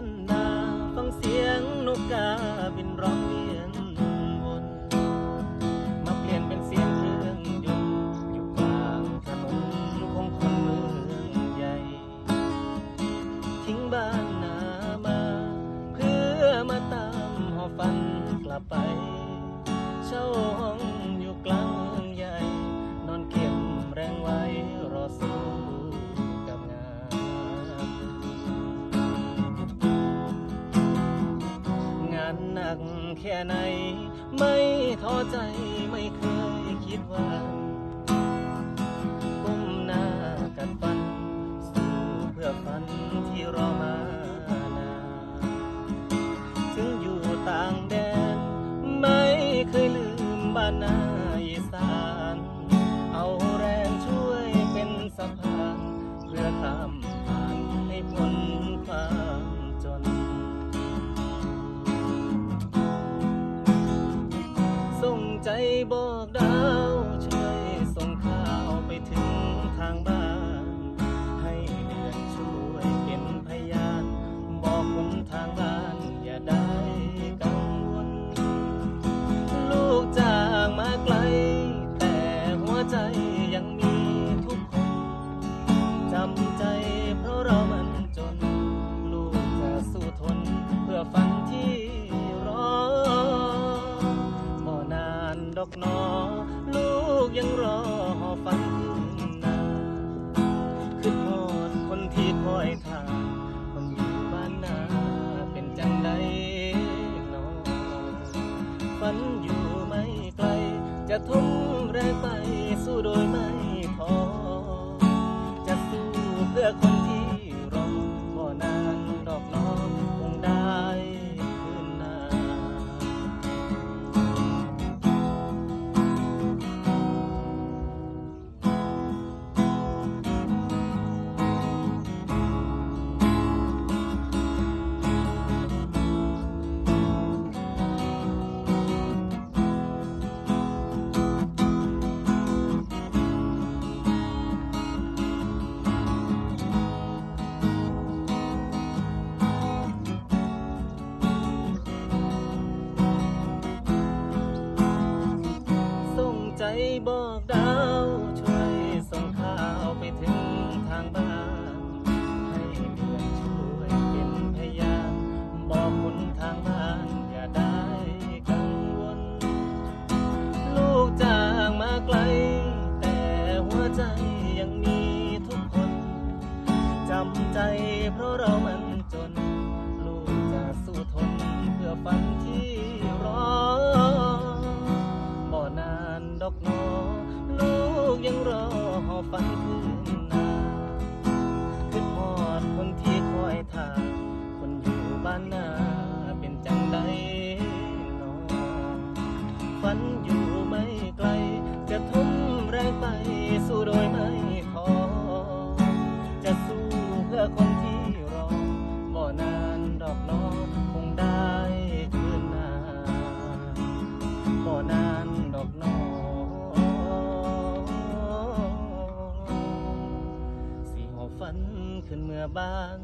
านนาฟังเสียงนกกาบินร้องเรียนวนมาเปลี่ยนเป็นเสียงเครื่องยนต์อยู่กลางถนนของคนเมืองใหญ่ ทิ้งบ้านนามา เพื่อมาตามหอฝันกลับไปเช่า กแค่ไหน ไม่ท้อใจไม่เคยคิดว่า บอกได้ ฝันอยู่ไม่ไกล จะทุ่มแรงไปสู้โดยไม่ท้อจะสู้เพื่อคน บอกดาวช่วยส่งข่าวไปถึงทางบ้าน ให้เดือนช่วยเป็นพยานบอกคนทางบ้านอย่าได้กังวล ลูกจางมาไกล แต่หัวใจยังมีทุกคนจำใจเพราะเรามันจน ลูกจะสู้ทนเพื่อฝัน ฝันอยู่ไม่ไกล จะทุ่มแรงไปสู้โดยไม่ท้อจะสู้เพื่อคนที่รอบ่นานดอกน้องคงได้คืนนาบ่นานดอกน้องสิหอบฝันขึ้นเมื่อบ้าน